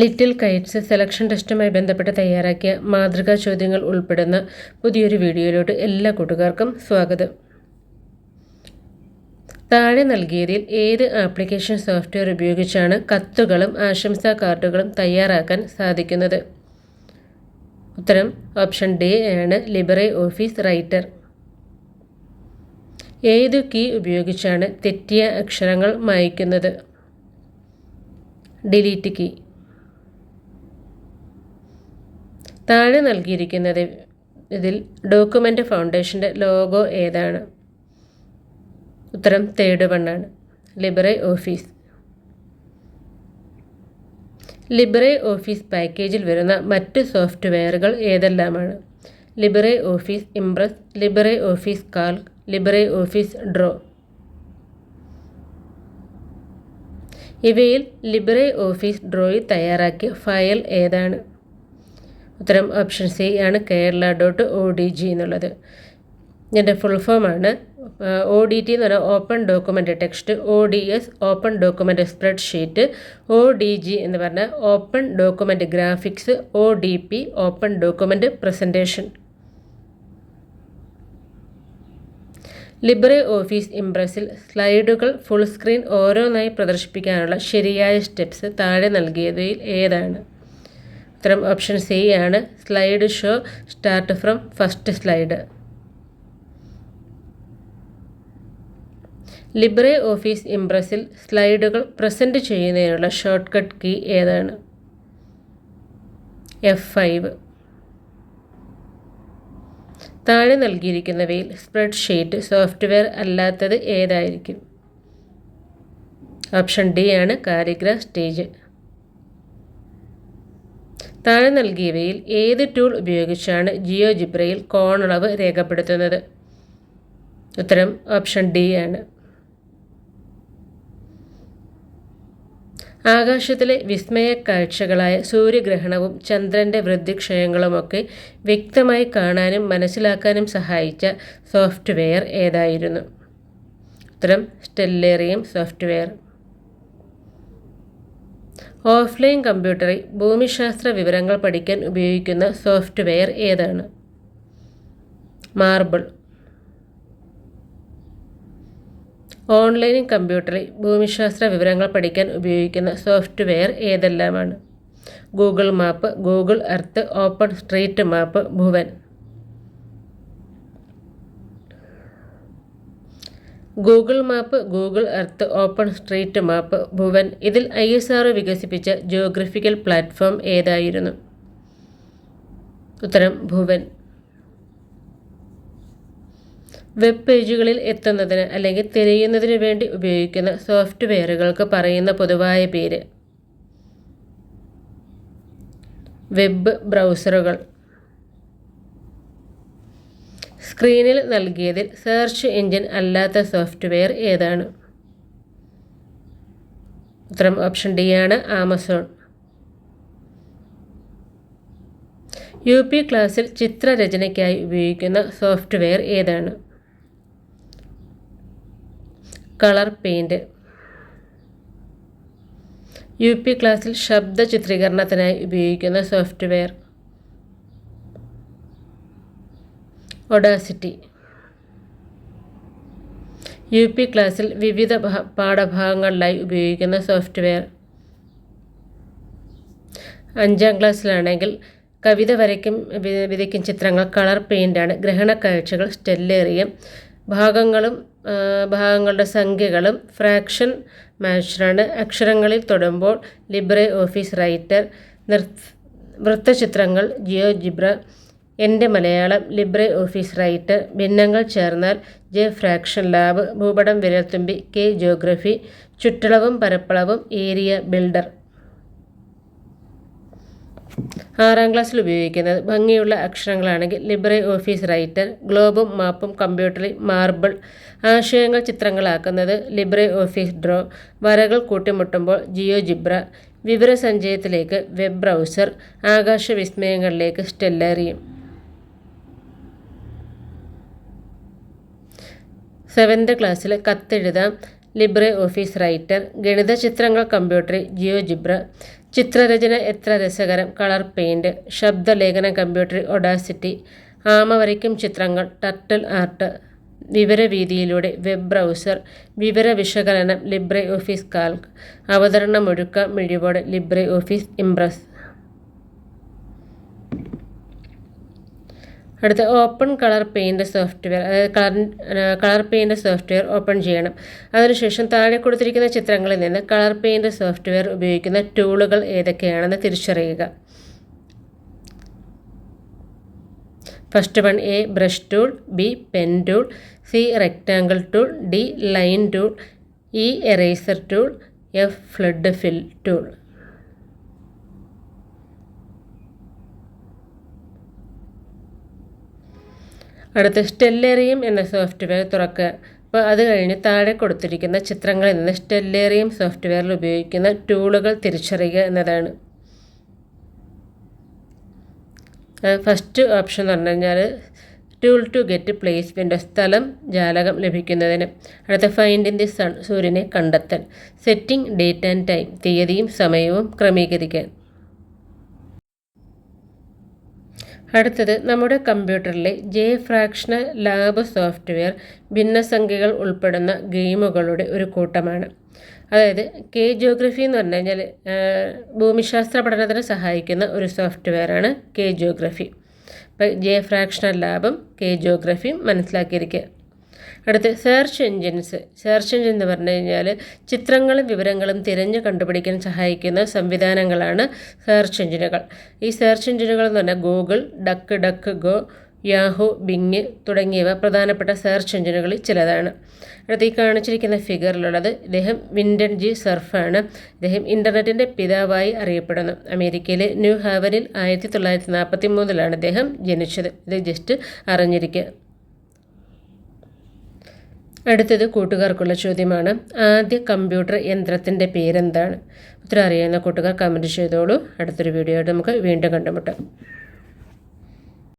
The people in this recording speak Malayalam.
ലിറ്റിൽ കൈറ്റ്സ് സെലക്ഷൻ ടെസ്റ്റുമായി ബന്ധപ്പെട്ട് തയ്യാറാക്കിയ മാതൃകാ ചോദ്യങ്ങൾ ഉൾപ്പെടുന്ന പുതിയൊരു വീഡിയോയിലോട്ട് എല്ലാ കൂട്ടുകാർക്കും സ്വാഗതം. താഴെ നൽകിയതിൽ ഏത് ആപ്ലിക്കേഷൻ സോഫ്റ്റ്വെയർ ഉപയോഗിച്ചാണ് കത്തുകളും ആശംസാ കാർഡുകളും തയ്യാറാക്കാൻ സാധിക്കുന്നത്? ഉത്തരം ഓപ്ഷൻ ഡി ആണ് ലിബറെ ഓഫീസ് റൈറ്റർ. ഏതു കീ ഉപയോഗിച്ചാണ് തെറ്റിയ അക്ഷരങ്ങൾ മായ്ക്കുന്നത്? Delete key. താഴെ നൽകിയിരിക്കുന്നത് ഇതിൽ ഡോക്യുമെന്റ് ഫൗണ്ടേഷന്റെ ലോഗോ ഏതാണ്? ഉത്തരം തേർഡ് വണ്ണാണ്. Libre Office. ലിബറെ ഓഫീസ് പാക്കേജിൽ വരുന്ന മറ്റ് സോഫ്റ്റ്വെയറുകൾ ഏതെല്ലാമാണ്? Libre Office Impress Libre Office Calc Libre Office Draw. ഇവയിൽ ലിബറെ ഓഫീസ് ഡ്രോയിൽ തയ്യാറാക്കിയ ഫയൽ ഏതാണ്? ഉത്തരം ഓപ്ഷൻ സി ആണ് Kerala dot O D G എന്നുള്ളത്. ഇതിന്റെ ഫുൾ ഫോമാണ് ഒ ഡി ടി എന്ന് പറഞ്ഞാൽ open document text O D S open document spread sheet O D G എന്ന് പറഞ്ഞാൽ open document graphics O D P open document presentation Libre Office ഇംപ്രസിൽ സ്ലൈഡുകൾ ഫുൾ സ്ക്രീൻ ഓരോന്നായി പ്രദർശിപ്പിക്കാനുള്ള ശരിയായ സ്റ്റെപ്സ് താഴെ നൽകിയതിൽ ഏതാണ്? ഉത്തരം ഓപ്ഷൻ സി ആണ് slide show start from first slide Libre Office ഇംപ്രസിൽ സ്ലൈഡുകൾ പ്രസന്റ് ചെയ്യുന്നതിനുള്ള ഷോർട്ട് കട്ട് കീ ഏതാണ്? എഫ് ഫൈവ് താഴെ നൽകിയിരിക്കുന്നവയിൽ സ്പ്രെഡ്ഷീറ്റ് സോഫ്റ്റ്വെയർ അല്ലാത്തത് ഏതായിരിക്കും? ഓപ്ഷൻ ഡി ആണ് കാര്യഗ്രഹ സ്റ്റേജ് താഴെ നൽകിയവയിൽ ഏത് ടൂൾ ഉപയോഗിച്ചാണ് ജിയോ ജിബ്രയിൽ കോണളവ് രേഖപ്പെടുത്തുന്നത്? ഉത്തരം ഓപ്ഷൻ ഡി ആണ്. ആകാശത്തിലെ വിസ്മയ കാഴ്ചകളായ സൂര്യഗ്രഹണവും ചന്ദ്രന്റെ വൃദ്ധിക്ഷയങ്ങളുമൊക്കെ വ്യക്തമായി കാണാനും മനസ്സിലാക്കാനും സഹായിച്ച സോഫ്റ്റ്വെയർ ഏതായിരുന്നു? ഉത്തരം സ്റ്റെല്ലേറിയം സോഫ്റ്റ്വെയർ. ഓഫ്ലൈൻ കമ്പ്യൂട്ടറിൽ ഭൂമിശാസ്ത്ര വിവരങ്ങൾ പഠിക്കാൻ ഉപയോഗിക്കുന്ന സോഫ്റ്റ്വെയർ ഏതാണ്? മാർബിൾ. ഓൺലൈൻ കമ്പ്യൂട്ടറിൽ ഭൂമിശാസ്ത്ര വിവരങ്ങൾ പഠിക്കാൻ ഉപയോഗിക്കുന്ന software ഏതെല്ലാമാണ്? Google map Google Earth open street map Bhuvan. Google map Google Earth open street map Bhuvan ഇതിൽ ഐ എസ് ആർ വികസിപ്പിച്ച ജിയോഗ്രഫിക്കൽ പ്ലാറ്റ്ഫോം ഏതായിരുന്നു? ഉത്തരം ഭുവൻ. വെബ് പേജുകളിൽ എത്തുന്നതിന് അല്ലെങ്കിൽ തിരയുന്നതിന് വേണ്ടി ഉപയോഗിക്കുന്ന സോഫ്റ്റ്വെയറുകൾക്ക് പറയുന്ന പൊതുവായ പേര്. വെബ് ബ്രൗസറുകൾ. സ്ക്രീനിൽ നൽകിയതിൽ സെർച്ച് എഞ്ചിൻ അല്ലാത്ത സോഫ്റ്റ്വെയർ ഏതാണ്? ഉത്തരം ഓപ്ഷൻ ഡി ആണ് ആമസോൺ. യു പി ക്ലാസ്സിൽ ചിത്രരചനയ്ക്കായി ഉപയോഗിക്കുന്ന സോഫ്റ്റ്വെയർ ഏതാണ്? കളർ പെയിന്റ് യു പി ക്ലാസ്സിൽ ശബ്ദ ചിത്രീകരണത്തിനായി ഉപയോഗിക്കുന്ന സോഫ്റ്റ്വെയർ. ഒഡാസിറ്റി. യു പി ക്ലാസ്സിൽ വിവിധ പാഠഭാഗങ്ങളിലായി ഉപയോഗിക്കുന്ന സോഫ്റ്റ്വെയർ. അഞ്ചാം ക്ലാസ്സിലാണെങ്കിൽ കവിത വരയ്ക്കും വിതയ്ക്കും ചിത്രങ്ങൾ കളർ പെയിന്റാണ് ഗ്രഹണ കാഴ്ചകൾ സ്റ്റെല്ലേറിയം ഭാഗങ്ങളും ഭാഗങ്ങളുടെ സംഖ്യകളും ഫ്രാക്ഷൻ മാഷറാണ്. അക്ഷരങ്ങളിൽ തൊടുമ്പോൾ ലിബ്രെ ഓഫീസ് റൈറ്റർ വൃത്തചിത്രങ്ങൾ ജിയോ ജിബ്ര എന്റെ മലയാളം ലിബ്രെ ഓഫീസ് റൈറ്റർ ഭിന്നങ്ങൾ ചേർന്നാൽ ജെ ഫ്രാക്ഷൻ ലാബ് ഭൂപടം വിരൽത്തുമ്പി കെ ജോഗ്രഫി ചുറ്റളവും പരപ്പളവും ഏരിയ ബിൽഡർ. ആറാം ക്ലാസ്സിൽ ഉപയോഗിക്കുന്നത് ഭംഗിയുള്ള അക്ഷരങ്ങളാണെങ്കിൽ ലിബ്രെ ഓഫീസ് റൈറ്റർ ഗ്ലോബും മാപ്പും കമ്പ്യൂട്ടറിൽ മാർബിൾ ആശയങ്ങൾ ചിത്രങ്ങളാക്കുന്നത് ലിബ്രെ ഓഫീസ് ഡ്രോ വരകൾ കൂട്ടിമുട്ടുമ്പോൾ ജിയോ ജിബ്ര വിവരസഞ്ചയത്തിലേക്ക് വെബ് ബ്രൗസർ ആകാശ വിസ്മയങ്ങളിലേക്ക് സ്റ്റെല്ലാറിയും. സെവൻത് ക്ലാസ്സിൽ കത്തെഴുതാം. Libre office writer. ഗണിത ചിത്രങ്ങൾ കമ്പ്യൂട്ടറിൽ ജിയോജിബ്ര ചിത്രരചന എത്ര രസകരം. KolourPaint. ശബ്ദലേഖനം കമ്പ്യൂട്ടറിൽ ഒഡാസിറ്റി. ആമ വരയ്ക്കും ചിത്രങ്ങൾ ടർട്ടിൽ ആർട്ട്. വിവരവീതിയിലൂടെ വെബ് ബ്രൗസർ. വിവര വിശകലനം ലിബ്രെ ഓഫീസ് കാൽക്ക് അവതരണമൊഴുക്ക മിഴിവോടെ ലിബ്രെ ഓഫീസ് ഇംപ്രസ്. അടുത്ത ഓപ്പൺ കളർ പെയിന്റ് സോഫ്റ്റ്വെയർ അതായത് colour KolourPaint software open ചെയ്യണം. അതിനുശേഷം താഴെ കൊടുത്തിരിക്കുന്ന ചിത്രങ്ങളിൽ നിന്ന് കളർ പെയിന്റ് സോഫ്റ്റ്വെയർ ഉപയോഗിക്കുന്ന ടൂളുകൾ ഏതൊക്കെയാണെന്ന് തിരിച്ചറിയുക. First one A brush tool B pen tool C rectangle tool D line tool E eraser tool F flood fill tool അടുത്ത് സ്റ്റെല്ലേറിയം എന്ന സോഫ്റ്റ്വെയർ തുറക്കുക അപ്പോൾ അത് കഴിഞ്ഞ് താഴെ കൊടുത്തിരിക്കുന്ന ചിത്രങ്ങളിൽ നിന്ന് സ്റ്റെല്ലേറിയം സോഫ്റ്റ്വെയറിൽ ഉപയോഗിക്കുന്ന ടൂളുകൾ തിരിച്ചറിയുക എന്നതാണ്. ഫസ്റ്റ് ഓപ്ഷൻ എന്ന് പറഞ്ഞു കഴിഞ്ഞാൽ ടൂൾ ടു ഗെറ്റ് പ്ലേസ്മെന്റ് സ്ഥലം ജാലകം ലഭിക്കുന്നതിന്. അടുത്ത ഫൈൻഡ് ഇൻ ദി സൺ സൂര്യനെ കണ്ടെത്തൽ. സെറ്റിംഗ് ഡേറ്റ് ആൻഡ് ടൈം തീയതിയും സമയവും ക്രമീകരിക്കാൻ. അടുത്തത് നമ്മുടെ കമ്പ്യൂട്ടറിലെ ജെ ഫ്രാക്ഷണൽ ലാബ് സോഫ്റ്റ്വെയർ ഭിന്നസംഖ്യകൾ ഉൾപ്പെടുന്ന ഗെയിമുകളുടെ ഒരു കൂട്ടമാണ്. അതായത് കെ ജോഗ്രഫി എന്ന് പറഞ്ഞു കഴിഞ്ഞാൽ ഭൂമിശാസ്ത്ര പഠനത്തിന് സഹായിക്കുന്ന ഒരു സോഫ്റ്റ്വെയറാണ് കെ ജോഗ്രഫി അപ്പോൾ ജെ ഫ്രാക്ഷണൽ ലാബും കെ ജോഗ്രഫിയും മനസ്സിലാക്കിയിരിക്കുക അടുത്ത് സെർച്ച് എൻജിൻസ് സെർച്ച് എൻജിൻ എന്ന് പറഞ്ഞു കഴിഞ്ഞാൽ ചിത്രങ്ങളും വിവരങ്ങളും തിരഞ്ഞു കണ്ടുപിടിക്കാൻ സഹായിക്കുന്ന സംവിധാനങ്ങളാണ് സെർച്ച് എൻജിനുകൾ ഈ സെർച്ച് എൻജിനുകൾ എന്ന് പറഞ്ഞാൽ Google DuckDuckGo Yahoo Bing തുടങ്ങിയവ പ്രധാനപ്പെട്ട സെർച്ച് എഞ്ചിനുകളിൽ ചിലതാണ്. അടുത്ത് ഈ കാണിച്ചിരിക്കുന്ന ഫിഗറിലുള്ളത് ഇദ്ദേഹം വിൻഡൻ ജി സർഫാണ് ഇദ്ദേഹം ഇന്റർനെറ്റിന്റെ പിതാവായി അറിയപ്പെടുന്നു. അമേരിക്കയിലെ ന്യൂ ഹാവനിൽ ആയിരത്തി തൊള്ളായിരത്തി നാൽപ്പത്തി മൂന്നിലാണ് ഇദ്ദേഹം ജനിച്ചത്. ഇത് ജസ്റ്റ് അറിഞ്ഞിരിക്കുക. അടുത്തത് കൂട്ടുകാർക്കുള്ള ചോദ്യമാണ്. ആദ്യ കമ്പ്യൂട്ടർ യന്ത്രത്തിന്റെ പേരെന്താണ്? ഉത്തരം അറിയാവുന്ന കൂട്ടുകാർ കമന്റ് ചെയ്തോളൂ. അടുത്തൊരു വീഡിയോ ആയിട്ട് നമുക്ക് വീണ്ടും കണ്ടുമുട്ടാം.